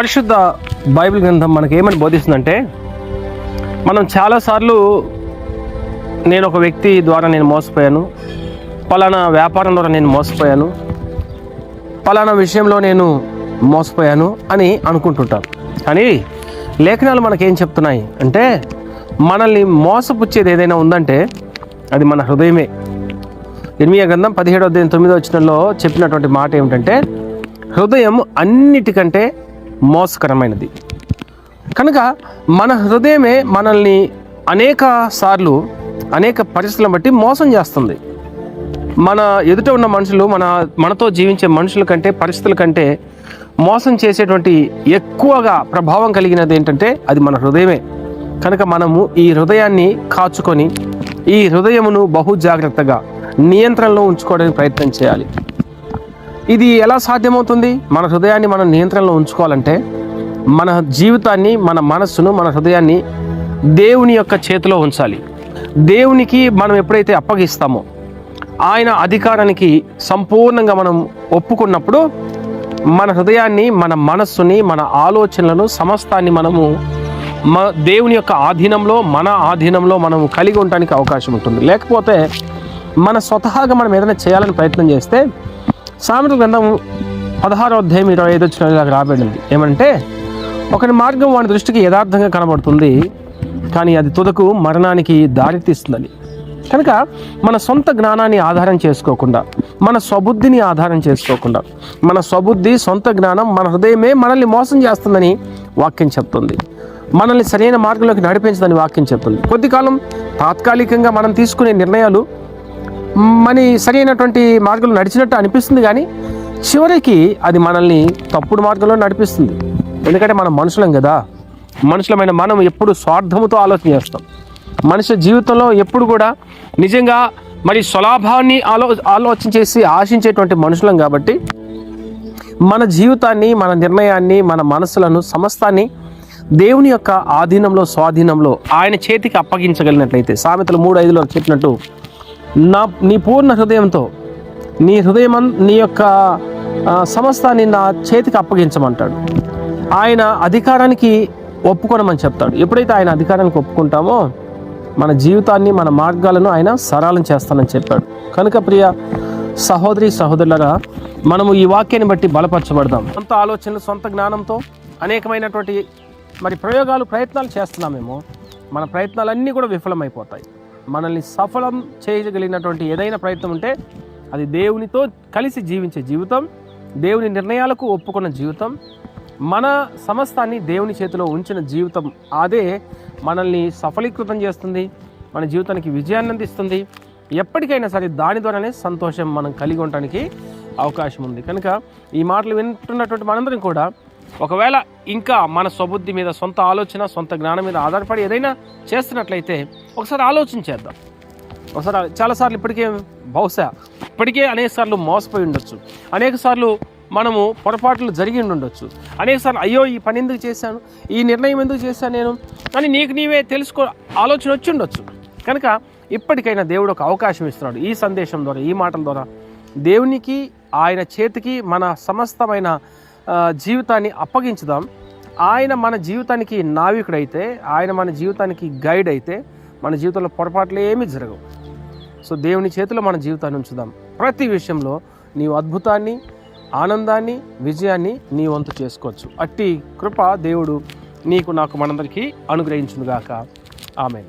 పరిశుద్ధ బైబిల్ గ్రంథం మనకి ఏమని బోధిస్తుందంటే మనం చాలాసార్లు నేను ఒక వ్యక్తి ద్వారా నేను మోసపోయాను పలానా వ్యాపారం ద్వారా నేను మోసపోయాను పలానా విషయంలో నేను మోసపోయాను అని అనుకుంటుంటాం. కానీ లేఖనాలు మనకేం చెప్తున్నాయి అంటే మనల్ని మోసపుచ్చేది ఏదైనా ఉందంటే అది మన హృదయమే. ఎనిమిది గ్రంథం పదిహేడో తొమ్మిదో వచ్చినలో చెప్పినటువంటి మాట ఏమిటంటే హృదయం అన్నిటికంటే మోసకరమైనది. కనుక మన హృదయమే మనల్ని అనేక సార్లు అనేక పరిస్థితులను బట్టి మోసం చేస్తుంది. మన ఎదుట ఉన్న మనుషులు మన మనతో జీవించే మనుషుల కంటే పరిస్థితుల కంటే మోసం చేసేటువంటి ఎక్కువగా ప్రభావం కలిగినది ఏంటంటే అది మన హృదయమే. కనుక మనము ఈ హృదయాన్ని కాచుకొని ఈ హృదయమును బహు జాగ్రత్తగా నియంత్రణలో ఉంచుకోవడానికి ప్రయత్నం చేయాలి. ఇది ఎలా సాధ్యమవుతుంది? మన హృదయాన్ని మనం నియంత్రణలో ఉంచుకోవాలంటే మన జీవితాన్ని మన మనస్సును మన హృదయాన్ని దేవుని యొక్క చేతిలో ఉంచాలి. దేవునికి మనం ఎప్పుడైతే అప్పగిస్తామో ఆయన అధికారానికి సంపూర్ణంగా మనం ఒప్పుకున్నప్పుడు మన హృదయాన్ని మన మనస్సుని మన ఆలోచనలను సమస్తాన్ని మనము మ దేవుని యొక్క ఆధీనంలో మన ఆధీనంలో మనం కలిగి ఉండడానికి అవకాశం ఉంటుంది. లేకపోతే మన స్వతహాగా మనం ఏదైనా చేయాలని ప్రయత్నం చేస్తే సామెత గ్రంథం పదహారో అధ్యాయం ఇరవై ఐదు వచ్చిన రాబడింది. ఏమంటే ఒకరి మార్గం వాడి దృష్టికి యథార్థంగా కనబడుతుంది కానీ అది తుదకు మరణానికి దారితీస్తుందని. కనుక మన సొంత జ్ఞానాన్ని ఆధారం చేసుకోకుండా మన స్వబుద్ధిని ఆధారం చేసుకోకుండా మన స్వబుద్ధి సొంత జ్ఞానం మన హృదయమే మనల్ని మోసం చేస్తుందని వాక్యం చెప్తుంది. మనల్ని సరైన మార్గంలోకి నడిపించదని వాక్యం చెప్తుంది. కొద్ది కాలం తాత్కాలికంగా మనం తీసుకునే నిర్ణయాలు మరి సరైనటువంటి మార్గంలో నడిచినట్టు అనిపిస్తుంది కానీ చివరికి అది మనల్ని తప్పుడు మార్గంలో నడిపిస్తుంది. ఎందుకంటే మనం మనుషులం కదా. మనుషులమైన మనం ఎప్పుడు స్వార్థముతో ఆలోచన చేస్తాం. మనిషి జీవితంలో ఎప్పుడు కూడా నిజంగా మరి స్వలాభాన్ని ఆలో ఆలోచన చేసి ఆశించేటువంటి మనుషులం కాబట్టి మన జీవితాన్ని మన నిర్ణయాన్ని మన మనసులను సమస్తాన్ని దేవుని యొక్క ఆధీనంలో స్వాధీనంలో ఆయన చేతికి అప్పగించగలిగినట్లయితే సామెతలు మూడు ఐదులో చెప్పినట్టు నా నీ పూర్ణ హృదయంతో నీ హృదయం నీ యొక్క సమస్తాన్ని నా చేతికి అప్పగించమంటాడు. ఆయన అధికారానికి ఒప్పుకోనమని చెప్తాడు. ఎప్పుడైతే ఆయన అధికారానికి ఒప్పుకుంటామో మన జీవితాన్ని మన మార్గాలను ఆయన సరళం చేస్తానని చెప్పాడు. కనుక ప్రియ సహోదరి సహోదరులరా మనము ఈ వాక్యాన్ని బట్టి బలపరచబడదాం. సొంత ఆలోచనలు సొంత జ్ఞానంతో అనేకమైనటువంటి మరి ప్రయోగాలు ప్రయత్నాలు చేస్తున్నామేమో మన ప్రయత్నాలన్నీ కూడా విఫలమైపోతాయి. మనల్ని సఫలం చేయగలిగినటువంటి ఏదైనా ప్రయత్నం ఉంటే అది దేవునితో కలిసి జీవించే జీవితం దేవుని నిర్ణయాలకు ఒప్పుకున్న జీవితం మన సమస్తాన్ని దేవుని చేతిలో ఉంచిన జీవితం. అదే మనల్ని సఫలీకృతం చేస్తుంది మన జీవితానికి విజయాన్ని అందిస్తుంది. ఎప్పటికైనా సరే దాని ద్వారానే సంతోషం మనం కలిగి ఉండటానికి అవకాశం ఉంది. కనుక ఈ మాటలు వింటున్నటువంటి మనందరం కూడా ఒకవేళ ఇంకా మన స్వబుద్ధి మీద సొంత ఆలోచన సొంత జ్ఞానం మీద ఆధారపడి ఏదైనా చేస్తున్నట్లయితే ఒకసారి ఆలోచన చేద్దాం. ఒకసారి చాలాసార్లు ఇప్పటికే బహుశా ఇప్పటికే అనేక సార్లు మోసపోయి ఉండొచ్చు. అనేక సార్లు మనము పొరపాట్లు జరిగి ఉండొచ్చు. అనేకసార్లు అయ్యో ఈ పని ఎందుకు చేశాను? ఈ నిర్ణయం ఎందుకు చేశాను నేను? అని నీకు నీవే తెలుసుకో ఆలోచన వచ్చి ఉండొచ్చు. కనుక ఇప్పటికైనా దేవుడు ఒక అవకాశం ఇస్తున్నాడు. ఈ సందేశం ద్వారా ఈ మాటల ద్వారా దేవునికి ఆయన చేతికి మన సమస్తమైన జీవితాన్ని అప్పగించుదాం. ఆయన మన జీవితానికి నావికుడైతే ఆయన మన జీవితానికి గైడ్ అయితే మన జీవితంలో పొరపాట్లు ఏమీ జరగవు. సో దేవుని చేతిలో మన జీవితాన్ని ఉంచుదాం. ప్రతి విషయంలో నీవు అద్భుతాన్ని ఆనందాన్ని విజయాన్ని నీ వంతు చేసుకోవచ్చు. అట్టి కృప దేవుడు నీకు నాకు మనందరికీ అనుగ్రహించునుగాక. ఆమె